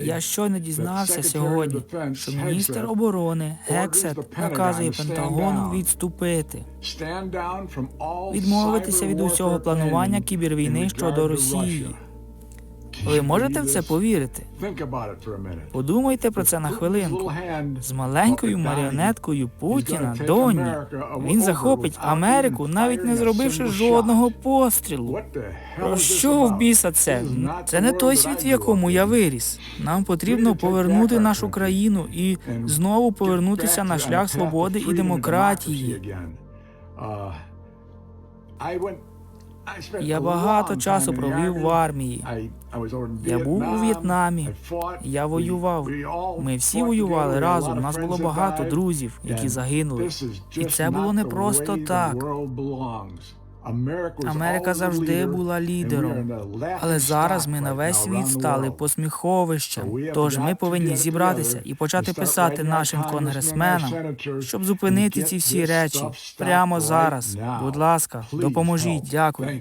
Я щойно дізнався сьогодні, що міністр оборони Гексет наказує Пентагону відступити, відмовитися від усього планування кібервійни щодо Росії. Ви можете в це повірити? Подумайте про це на хвилинку. З маленькою маріонеткою Путіна доні він захопить Америку, навіть не зробивши жодного пострілу. Про що в біса це? Це не той світ, в якому я виріс. Нам потрібно повернути нашу країну і знову повернутися на шлях свободи і демократії. Я багато часу провів в армії. Я був у В'єтнамі. Я воював. Ми всі воювали разом. У нас було багато друзів, які загинули. І це було не просто так. Америка завжди була лідером. Але зараз ми на весь світ стали посміховищем. Тож ми повинні зібратися і почати писати нашим конгресменам, щоб зупинити ці всі речі прямо зараз. Будь ласка, допоможіть. Дякую.